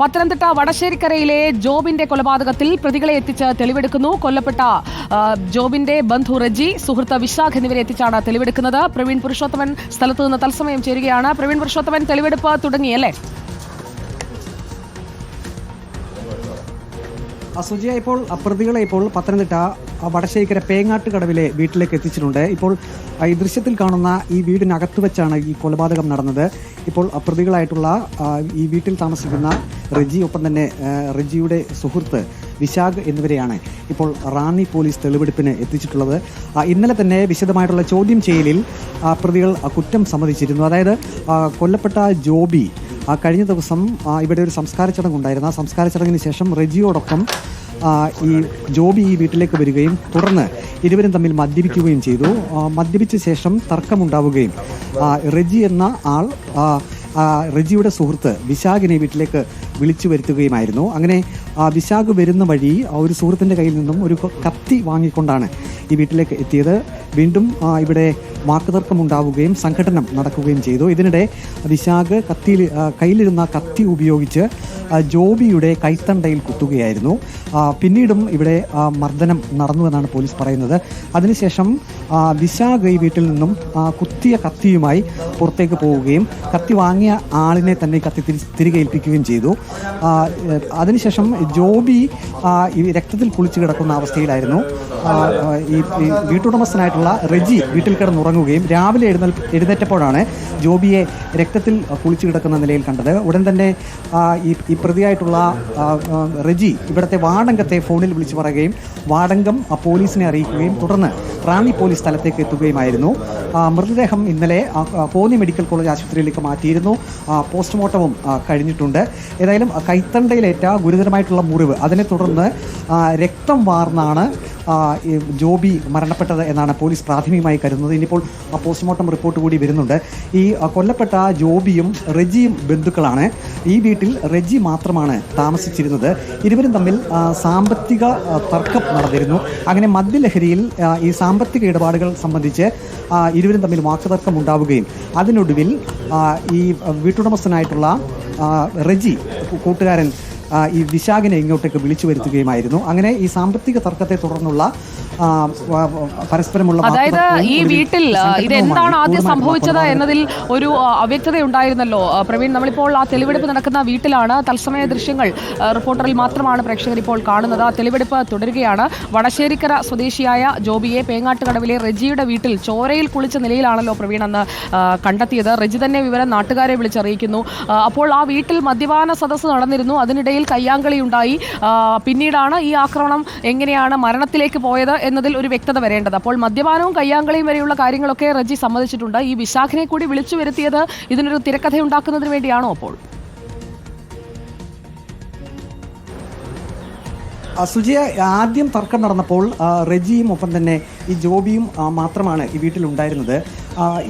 പത്തനംതിട്ട വടശ്ശേരിക്കരയിലെ ജോബിന്റെ കൊലപാതകത്തിൽ പ്രതികളെ എത്തിച്ച് തെളിവെടുക്കുന്നു. കൊല്ലപ്പെട്ട ജോബിന്റെ ബന്ധു റജി സുഹൃത്ത് വിശാഖ് എന്നിവരെ എത്തിച്ചാണ് തെളിവെടുക്കുന്നത്. പ്രവീൺ പുരുഷോത്തമൻ സ്ഥലത്ത് നിന്ന് തത്സമയം ചേരുകയാണ്. പ്രവീൺ പുരുഷോത്തമൻ തെളിവെടുപ്പ് തുടങ്ങിയല്ലേ സുജിയ ഇപ്പോൾ പ്രതികളെ ഇപ്പോൾ പത്തനംതിട്ട വടശ്ശേരിക്കര പേങ്ങാട്ട് കടവിലെ വീട്ടിലേക്ക് എത്തിച്ചിട്ടുണ്ട്. ഇപ്പോൾ ഈ ദൃശ്യത്തിൽ കാണുന്ന ഈ വീടിനകത്ത് വെച്ചാണ് ഈ കൊലപാതകം നടന്നത്. ഇപ്പോൾ പ്രതികളായിട്ടുള്ള ഈ വീട്ടിൽ താമസിക്കുന്ന റെജി ഒപ്പം തന്നെ റെജിയുടെ സുഹൃത്ത് വിശാഖ് എന്നിവരെയാണ് ഇപ്പോൾ റാന്നി പോലീസ് തെളിവെടുപ്പിന് എത്തിച്ചിട്ടുള്ളത്. ഇന്നലെ തന്നെ വിശദമായിട്ടുള്ള ചോദ്യം ചെയ്യലിൽ പ്രതികൾ കുറ്റം സമ്മതിച്ചിരുന്നു. അതായത് കൊല്ലപ്പെട്ട ജോബി കഴിഞ്ഞ ദിവസം ഇവിടെ ഒരു സംസ്കാര ചടങ്ങ് ചടങ്ങുണ്ടായിരുന്നു ആ സംസ്കാര ചടങ്ങിന് ശേഷം റെജിയോടൊപ്പം ഈ ജോബി ഈ വീട്ടിലേക്ക് വരികയും തുടർന്ന് ഇരുവരും തമ്മിൽ മദ്യപിക്കുകയും ചെയ്തു. മദ്യപിച്ച ശേഷം തർക്കമുണ്ടാവുകയും റെജി എന്ന ആൾ റെജിയുടെ സുഹൃത്ത് വിശാഖിനെ വീട്ടിലേക്ക് വിളിച്ചു വരുത്തുകയുമായിരുന്നു. അങ്ങനെ ആ, വിശാഖ് വരുന്ന വഴി ഒരു സുഹൃത്തിന്റെ കയ്യിൽ നിന്നും ഒരു കത്തി വാങ്ങിക്കൊണ്ടാണ് ഈ വീട്ടിലേക്ക് എത്തിയത്. വീണ്ടും ഇവിടെ വാക്കുതർക്കം ഉണ്ടാവുകയും സംഘടനം നടക്കുകയും ചെയ്തു. ഇതിനിടെ വിശാഖ് കത്തിയിൽ കയ്യിലിരുന്ന കത്തി ഉപയോഗിച്ച് ജോബിയുടെ കൈത്തണ്ടയിൽ കുത്തുകയായിരുന്നു. പിന്നീടും ഇവിടെ മർദ്ദനം നടന്നു എന്നാണ് പോലീസ് പറയുന്നത്. അതിനുശേഷം വിശാഖ് ഗൈ വീട്ടിൽ നിന്നും ആ, കുത്തിയ കത്തിയുമായി പുറത്തേക്ക് പോവുകയും കത്തി വാങ്ങിയ ആളിനെ തന്നെ കത്തി തിരി- തിരികെ ഏൽപ്പിക്കുകയും ചെയ്തു. അതിനുശേഷം ജോബി ഈ രക്തത്തിൽ കുളിച്ചു കിടക്കുന്ന അവസ്ഥയിലായിരുന്നു. ഈ വീട്ടുടമസ്ഥനായിട്ടുള്ള റെജി വീട്ടിൽ കിടന്നുറങ്ങുകയും രാവിലെ എഴുന്നേൽ എഴുന്നേറ്റപ്പോഴാണ് ജോബിയെ രക്തത്തിൽ കുളിച്ചു കിടക്കുന്ന നിലയിൽ കണ്ടത്. ഉടൻ തന്നെ ഈ പ്രതിയായിട്ടുള്ള റെജി ഇവിടുത്തെ വാടങ്കത്തെ ഫോണിൽ വിളിച്ചു പറയുകയും വാടങ്കം പോലീസിനെ അറിയിക്കുകയും തുടർന്ന് റാന്നി പോലീസ് സ്ഥലത്തേക്ക് എത്തുകയുമായിരുന്നു. മൃതദേഹം ഇന്നലെ കോന്നി മെഡിക്കൽ കോളേജ് ആശുപത്രിയിലേക്ക് മാറ്റിയിരുന്നു. പോസ്റ്റ്മോർട്ടവും കഴിഞ്ഞിട്ടുണ്ട്. ഏതായാലും കൈത്തണ്ടയിലേറ്റ ഗുരുതരമായിട്ടുള്ള മുറിവ് അതിനെ തുടർന്ന് രക്തം വാർന്നാണ് ജോബി മരണപ്പെട്ടത് എന്നാണ് പോലീസ് പ്രാഥമികമായി കരുതുന്നത്. ഇനിയിപ്പോൾ പോസ്റ്റ്മോർട്ടം റിപ്പോർട്ട് കൂടി വരുന്നുണ്ട്. ഈ കൊല്ലപ്പെട്ട ജോബിയും റെജിയും ബന്ധുക്കളാണ്. ഈ വീട്ടിൽ റെജി മാത്രമാണ് താമസിച്ചിരുന്നത്. ഇരുവരും തമ്മിൽ സാമ്പത്തിക തർക്കം നടന്നിരുന്നു. അങ്ങനെ മദ്യലഹരിയിൽ ഈ സാമ്പത്തിക ഇടപാടുകൾ സംബന്ധിച്ച് ഇരുവരും തമ്മിൽ വാക്കുതർക്കം ഉണ്ടാവുകയും അതിനൊടുവിൽ ഈ വീട്ടുടമസ്ഥനായിട്ടുള്ള റെജി കൂട്ടുകാരൻ ഈ വിശാഖിനെ ഇങ്ങോട്ടേക്ക് വിളിച്ചു വരുത്തുകയുമായിരുന്നു. അങ്ങനെ ഈ സാമ്പത്തിക തർക്കത്തെ തുടർന്നുള്ള പരസ്പരമുള്ള അതായത് ഈ വീട്ടിൽ ഇത് എന്താണ് ആദ്യം സംഭവിച്ചത് എന്നതിൽ ഒരു അവ്യക്തത ഉണ്ടായിരുന്നല്ലോ പ്രവീൺ നമ്മളിപ്പോൾ ആ തെളിവെടുപ്പ് നടക്കുന്ന വീട്ടിലാണ്. തത്സമയ ദൃശ്യങ്ങൾ റിപ്പോർട്ടറിൽ മാത്രമാണ് പ്രേക്ഷകർ ഇപ്പോൾ കാണുന്നത്. ആ തെളിവെടുപ്പ് തുടരുകയാണ്. വടശ്ശേരിക്കര സ്വദേശിയായ ജോബിയെ പേങ്ങാട്ടുകടവിലെ റെജിയുടെ വീട്ടിൽ ചോരയിൽ കുളിച്ച നിലയിലാണല്ലോ പ്രവീൺ അന്ന് കണ്ടെത്തിയത്. റെജി തന്നെ വിവരം നാട്ടുകാരെ വിളിച്ചറിയിക്കുന്നു. അപ്പോൾ ആ വീട്ടിൽ മദ്യപാന സദസ്സ് നടന്നിരുന്നു. അതിനിടയിൽ കയ്യാങ്കളി ഉണ്ടായി പിന്നീടാണ് ഈ ആക്രമണം എങ്ങനെയാണ് മരണത്തിലേക്ക് പോയത് എന്നതിൽ ഒരു വ്യക്തത വരേണ്ടത്. അപ്പോൾ മദ്യപാനവും കയ്യാങ്കളിയും വരെയുള്ള കാര്യങ്ങളൊക്കെ റജി സമ്മതിച്ചിട്ടുണ്ട്. ഈ വിശാഖിനെ കൂടി വിളിച്ചു വരുത്തിയത് ഇതിനൊരു തിരക്കഥ ഉണ്ടാക്കുന്നതിന് വേണ്ടിയാണോ അപ്പോൾ? സുജിയ ആദ്യം തർക്കം നടന്നപ്പോൾ റെജിയും ഒപ്പം തന്നെ ഈ ജോബിയും മാത്രമാണ് ഈ വീട്ടിലുണ്ടായിരുന്നത്.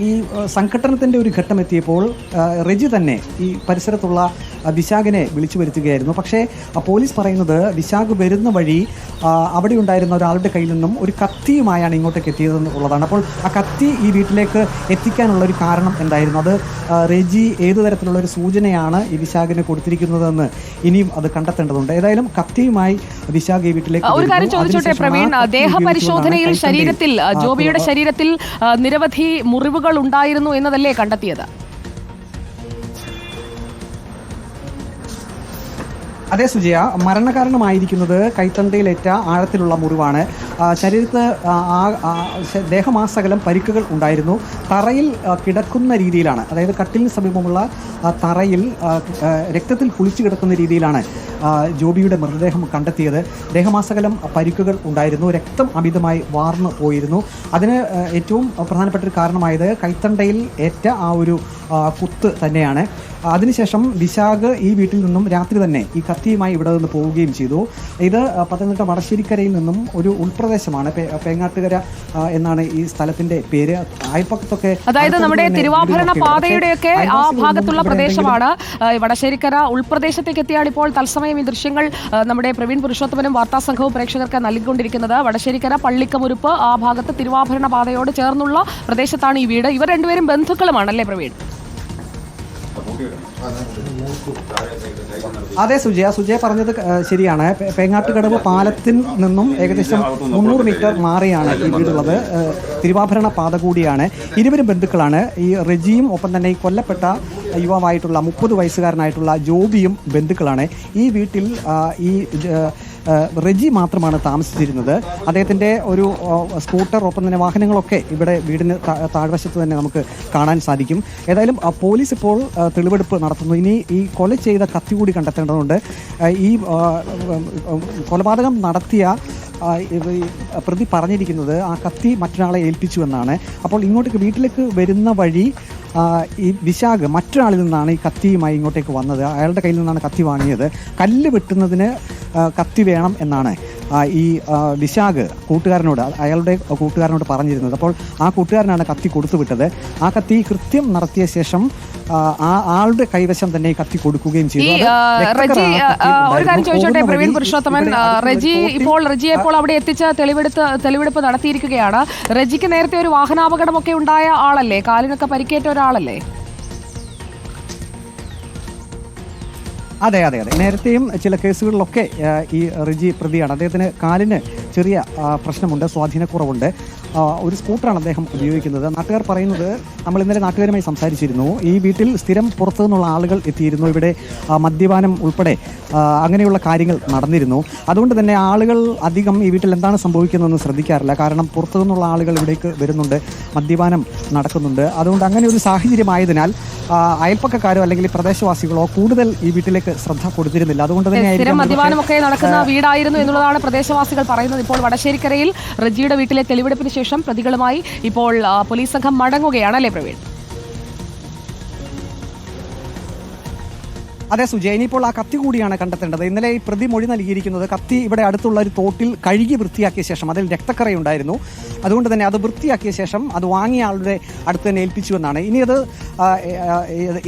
ഈ സംഘടനത്തിന്റെ സംഘട്ടനത്തിന്റെ ഒരു ഘട്ടം എത്തിയപ്പോൾ റെജി തന്നെ ഈ പരിസരത്തുള്ള വിശാഖിനെ വിളിച്ചു വരുത്തുകയായിരുന്നു. പക്ഷേ പോലീസ് പറയുന്നത് വിശാഖ് വരുന്ന വഴി അവിടെ ഉണ്ടായിരുന്ന ഒരാളുടെ കയ്യിൽ നിന്നും ഒരു കത്തിയുമായാണ് ഇങ്ങോട്ടേക്ക് എത്തിയതെന്നുള്ളതാണ് അപ്പോൾ ആ കത്തി ഈ വീട്ടിലേക്ക് എത്തിക്കാനുള്ള ഒരു കാരണം എന്തായിരുന്നു? അത് റെജി ഏതു തരത്തിലുള്ള ഒരു സൂചനയാണ് ഈ വിശാഖിന് കൊടുത്തിരിക്കുന്നതെന്ന് ഇനിയും അത് കണ്ടെത്തേണ്ടതുണ്ട്. ഏതായാലും കത്തിയുമായി വിശാഖ് ഈ വീട്ടിലേക്ക് ഒരു കാര്യം ചോദിച്ചോട്ടെ പ്രവീൺ ദേഹപരിശോധനയിൽ ശരീരത്തിൽ ജോബിയുടെ ശരീരത്തിൽ നിരവധി മുറിവുകൾ ഉണ്ടായിരുന്നു എന്നതല്ലേ കണ്ടെത്തിയത് അതെ സുജയ. മരണകാരണമായിരിക്കുന്നത് കൈത്തണ്ടയിലേറ്റ ആഴത്തിലുള്ള മുറിവാണ്. ശരീരത്തിന് ദേഹമാസകലം പരിക്കുകൾ ഉണ്ടായിരുന്നു. തറയിൽ കിടക്കുന്ന രീതിയിലാണ്. അതായത് കട്ടിലിന് സമീപമുള്ള തറയിൽ രക്തത്തിൽ കുളിച്ചു കിടക്കുന്ന രീതിയിലാണ് ജോബിയുടെ മൃതദേഹം കണ്ടെത്തിയത്. ദേഹമാസകലം പരിക്കുകൾ ഉണ്ടായിരുന്നു. രക്തം അമിതമായി വാർന്നു പോയിരുന്നു. അതിന് ഏറ്റവും പ്രധാനപ്പെട്ട ഒരു കാരണമായത് കൈത്തണ്ടയിൽ ഏറ്റ ആ ഒരു കുത്ത് തന്നെയാണ്. അതിനുശേഷം വിശാഖ് ഈ വീട്ടിൽ നിന്നും രാത്രി തന്നെ ഈ കത്തിയുമായി ഇവിടെ നിന്ന് പോവുകയും ചെയ്തു. ഇത് പത്തനംതിട്ട വടശ്ശേരിക്കരയിൽ നിന്നും ഒരു ഉൾപ്രദേശമാണ് പേങ്ങാട്ടുകര എന്നാണ് ഈ സ്ഥലത്തിന്റെ പേര്. അയൽപ്പക്കത്തൊക്കെ അതായത് നമ്മുടെ തിരുവാഭരണ പാതയുടെയൊക്കെ ആ ഭാഗത്തുള്ള പ്രദേശമാണ്. വടശ്ശേരിക്കര ഉൾപ്രദേശത്തേക്ക് എത്തിയാണ് ഇപ്പോൾ തത്സമയം ഈ ദൃശ്യങ്ങൾ നമ്മുടെ പ്രവീൺ പുരുഷോത്തമനും വാർത്താ സംഘവും പ്രേക്ഷകർക്ക് നൽകിക്കൊണ്ടിരിക്കുന്നത്. വടശ്ശേരിക്കര പള്ളിക്കമുരുപ്പ് ആ ഭാഗത്ത് തിരുവാഭരണ പാതയോട് ചേർന്നുള്ള പ്രദേശത്താണ് ഈ വീട്. ഇവർ രണ്ടുപേരും ബന്ധുക്കളുമാണല്ലേ പ്രവീൺ? അതെ സുജയ. സുജയ പറഞ്ഞത് ശരിയാണ്. പേങ്ങാട്ടുകടവ് പാലത്തിൽ നിന്നും ഏകദേശം മുന്നൂറ് മീറ്റർ മാറിയാണ് ഈ വീടുള്ളത്. തിരുവാഭരണ പാത കൂടിയാണ്. ഇരുവരും ബന്ധുക്കളാണ്. ഈ റെജിയും ഒപ്പം തന്നെ ഈ കൊല്ലപ്പെട്ട യുവാവായിട്ടുള്ള മുപ്പത് വയസ്സുകാരനായിട്ടുള്ള ജോബിയും ബന്ധുക്കളാണ്. ഈ വീട്ടിൽ ഈ റെജി മാത്രമാണ് താമസിച്ചിരുന്നത്. അദ്ദേഹത്തിന്റെ ഒരു സ്കൂട്ടർ ഒപ്പം തന്നെ വാഹനങ്ങളൊക്കെ ഇവിടെ വീടിന് താഴ്വശത്ത് തന്നെ നമുക്ക് കാണാൻ സാധിക്കും. ഏതായാലും പോലീസ് ഇപ്പോൾ തെളിവെടുപ്പ് നടത്തുന്നു. ഇനി ഈ കൊല ചെയ്ത കത്തി കൂടി കണ്ടെത്തേണ്ടതുണ്ട്. ഈ കൊലപാതകം നടത്തിയ പ്രതി പറഞ്ഞിരിക്കുന്നത് ആ കത്തി മറ്റൊരാളെ ഏൽപ്പിച്ചു എന്നാണ്. അപ്പോൾ ഇങ്ങോട്ടേക്ക് വീട്ടിലേക്ക് വരുന്ന വഴി ഈ വിശാഖ് മറ്റൊരാളിൽ നിന്നാണ് ഈ കത്തിയുമായി ഇങ്ങോട്ടേക്ക് വന്നത്. അയാളുടെ കയ്യിൽ നിന്നാണ് കത്തി വാങ്ങിയത്. കല്ല് വെട്ടുന്നതിന് കത്തി വേണം എന്നാണ് ഈ വിശാഖ് കൂട്ടുകാരനോട് അയാളുടെ കൂട്ടുകാരനോട് പറഞ്ഞിരുന്നത്. അപ്പോൾ ആ കൂട്ടുകാരനാണ് കത്തി കൊടുത്തുവിട്ടത്. ആ കത്തി കൃത്യം നടത്തിയ ശേഷം ആ, ആളുടെ കൈവശം തന്നെ കത്തി കൊടുക്കുകയും ചെയ്തു. റജി ഒരു കാര്യം ചോദിച്ചോട്ടെ പ്രവീൺ പുരുഷോത്തമൻ? റജി റെജി ഇപ്പോൾ റെജിയെ ഇപ്പോൾ അവിടെ എത്തിച്ച തെളിവെടുത്ത് തെളിവെടുപ്പ് നടത്തിയിരിക്കുകയാണ്. റജിക്ക് നേരത്തെ ഒരു വാഹനാപകടമൊക്കെ ഉണ്ടായ ആളല്ലേ? കാലിനൊക്കെ പരിക്കേറ്റ ഒരാളല്ലേ? അതെ അതെ അതെ. നേരത്തെയും ചില കേസുകളിലൊക്കെ ഈ റിജി പ്രതിയാണ്. അദ്ദേഹത്തിന് കാലിന് ചെറിയ പ്രശ്നമുണ്ട് സ്വാധീനക്കുറവുണ്ട്. ഒരു സ്കൂട്ടറാണ് അദ്ദേഹം ഉപയോഗിക്കുന്നത്. നാട്ടുകാർ പറയുന്നത് നമ്മൾ ഇന്നലെ നാട്ടുകാരുമായി സംസാരിച്ചിരുന്നു. ഈ വീട്ടിൽ സ്ഥിരം പുറത്തു നിന്നുള്ള ആളുകൾ എത്തിയിരുന്നു. ഇവിടെ മദ്യപാനം ഉൾപ്പെടെ അങ്ങനെയുള്ള കാര്യങ്ങൾ നടന്നിരുന്നു. അതുകൊണ്ട് തന്നെ ആളുകൾ അധികം ഈ വീട്ടിൽ എന്താണ് സംഭവിക്കുന്നതെന്ന് ശ്രദ്ധിക്കാറില്ല. കാരണം പുറത്തു നിന്നുള്ള ആളുകൾ ഇവിടേക്ക് വരുന്നുണ്ട് മദ്യപാനം നടക്കുന്നുണ്ട്. അതുകൊണ്ട് അങ്ങനെ ഒരു സാഹചര്യമായതിനാൽ അയൽപ്പക്കക്കാരോ അല്ലെങ്കിൽ പ്രദേശവാസികളോ കൂടുതൽ ഈ വീട്ടിലേക്ക് ശ്രദ്ധ കൊടുത്തിരുന്നില്ല. അതുകൊണ്ട് തന്നെ മദ്യപാനമൊക്കെ നടക്കുന്ന വീടായിരുന്നു എന്നുള്ളതാണ് പ്രദേശവാസികൾ പറയുന്നത്. ഇപ്പോൾ വടശ്ശേരിക്കരയിൽ റജിയുടെ വീട്ടിലെ തെളിവെടുപ്പിന് ശേഷം പ്രതികളുമായി ഇപ്പോൾ പോലീസ് സംഘം മടങ്ങുകയാണ് അല്ലേ പ്രവീൺ? അതെ സുജയൻ ഇപ്പോൾ ആ കത്തി കൂടിയാണ് കണ്ടെത്തേണ്ടത്. ഇന്നലെ ഈ പ്രതി മൊഴി നൽകിയിരിക്കുന്നത് കത്തി ഇവിടെ അടുത്തുള്ള ഒരു തോട്ടിൽ കഴുകി വൃത്തിയാക്കിയ ശേഷം അതിൽ രക്തക്കറയുണ്ടായിരുന്നു. അതുകൊണ്ട് തന്നെ അത് വൃത്തിയാക്കിയ ശേഷം അത് വാങ്ങിയ ആളുടെ അടുത്ത് തന്നെ ഏൽപ്പിച്ചു എന്നാണ്. ഇനി അത്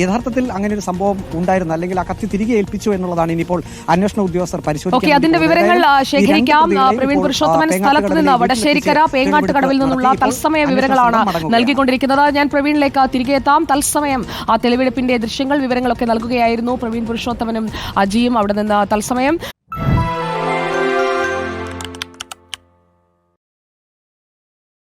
യഥാർത്ഥത്തിൽ അങ്ങനെ ഒരു സംഭവം ഉണ്ടായിരുന്നു. അല്ലെങ്കിൽ ആ കത്തി തിരികെ ഏൽപ്പിച്ചു എന്നുള്ളതാണ് ഇനിയിപ്പോൾ അന്വേഷണ ഉദ്യോഗസ്ഥർ പരിശോധിക്കുന്നത് അതിന്റെ വിവരങ്ങൾ ശേഖരിക്കാം. പ്രവീൺ പുരുഷോത്തമൻ സ്ഥലത്ത് നിന്ന് വടശ്ശേരിക്കര പേങ്ങാട്ടുകടവിൽ നിന്നുള്ള തത്സമയ വിവരങ്ങളാണ് നൽകിക്കൊണ്ടിരിക്കുന്നത്. ഞാൻ പ്രവീണിലേക്ക് തിരികെ എത്താം. തത്സമയം ആ തെളിവെടുപ്പിന്റെ ദൃശ്യങ്ങൾ വിവരങ്ങളൊക്കെ നൽകുകയായിരുന്നു. പ്രവീൺ പുരുഷോത്തമനും അജിയും അവിടെ നിന്ന് തത്സമയം